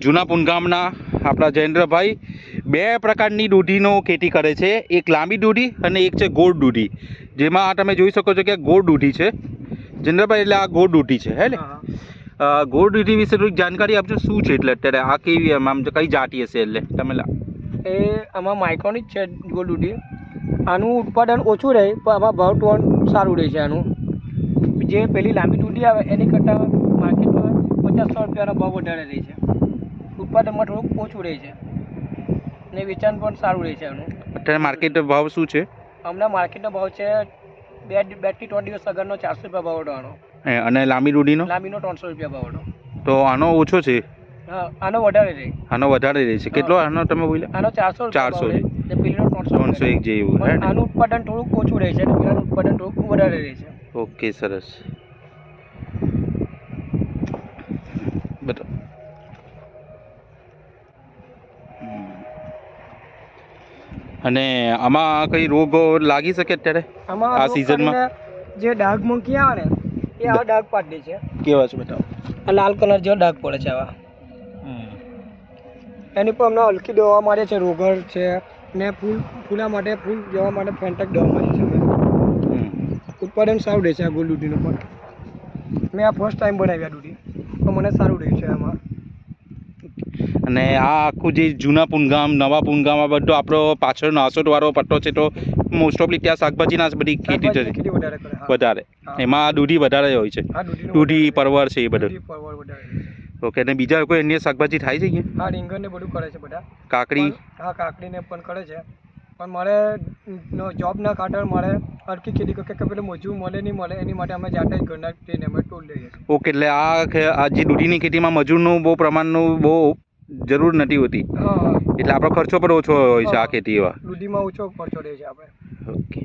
જૂના પુનગામના આપણા જયેન્દ્રભાઈ બે પ્રકારની દૂધીનો ખેતી કરે છે. એક લાંબી દૂધી અને એક છે ગોળ દૂધી. જેમાં આ તમે જોઈ શકો છો કે ગોળ દૂધી છે. જયેન્દ્રભાઈ એટલે આ ગોળ દૂધી છે હે ને? ગોળ દૂધી વિશે થોડીક જાણકારી આપજો શું છે એટલે અત્યારે? આ કેવી આમ આમ કઈ જાતિ હશે એટલે? તમે એ આમાં માઇક્રોનિક છે ગોળ દૂધી. આનું ઉત્પાદન ઓછું રહે પણ આમાં ભાવ ટોન સારું રહે છે આનું. જે પેલી લાંબી દૂધી આવે એની કરતાં માર્કેટમાં પચાસ સો રૂપિયાનો ભાવ વધારે રહે છે. ઉત્પાદનમાં થોડુંક ઓછું રહે છે. ને વેચાણ પણ સારું રહે છે આનું અત્યારે માર્કેટ ભાવ શું છે? હમણાં માર્કેટનો ભાવ છે બે બેથી ત્રણ દિવસ અગરનો ચારસો રૂપિયા ભાવ હતો આનો. અને લાંબી રૂડીનો લાંબીનો ત્રણસો રૂપિયા ભાવ હતો. તો આનો ઓછો છે? હા આનો વધારે રહે. આનો વધારે રહે છે. કેટલો આનો તમે બોલ્યા? આનો ચારસો ચારસો ને પેલીનો ત્રણસો ત્રણસો એક જેવું આનું ઉત્પાદન થોડુંક ઓછું રહે છે અને પેલાનું ઉત્પાદન થોડુંક વધારે રહે છે. ઓકે સરસ. અને આમાં કઈ રોગો લાગી શકે અત્યારે? આ સિઝનમાં જે ડાઘ મૂકી આવે ને એ આ ડાઘ પાડે છે. કેવા છે બતાવો. આ લાલ કલર જેવો ડાઘ પડે છે આવા. એની પર અમને હલકી દવા મારે છે રોગર છે ને ફૂલ ફૂલા માટે ફૂલ જવા માટે ફેન્ટક દવા મારી છે ઉત્પાદન સારું રહે છે આ ગોલ દૂધીનું પણ. મેં આ ફર્સ્ટ ટાઈમ બનાવી આ દૂધી તો મને સારું રહ્યું છે આમાં. અને આ આખું જે જૂના પૂનગામ નવા પુનગામ આ બધો આપણો પાછળ આસોટવાળો વાળો પટ્ટો છે તો મોસ્ટ ઓફલી ત્યાં શાકભાજીના બધી ખેતી છે વધારે વધારે. એમાં દૂધી વધારે હોય છે. દૂધી પરવર છે એ બધું. ઓકે અને બીજા કોઈ અન્ય શાકભાજી થાય છે અહીંયા? હા રીંગણ ને બધું કરે છે બધા. કાકડી. હા કાકડી ને પણ કરે છે. પણ મારે જોબ ના કાઢે મારે અડકી ખેતી કે કે પેલું મજૂર મળે નહીં મળે એની માટે અમે જાતે જ ઘરના અમે ટોલ લઈએ ઓકે એટલે આ આ જે દૂધીની ખેતીમાં મજૂરનું બહુ પ્રમાણનું બહુ જરૂર નથી હોતી. એટલે આપણો ખર્ચો પણ ઓછો હોય છે આ ખેતીમાં દૂધીમાં ઓછો ખર્ચો રહે છે આપણે. ઓકે.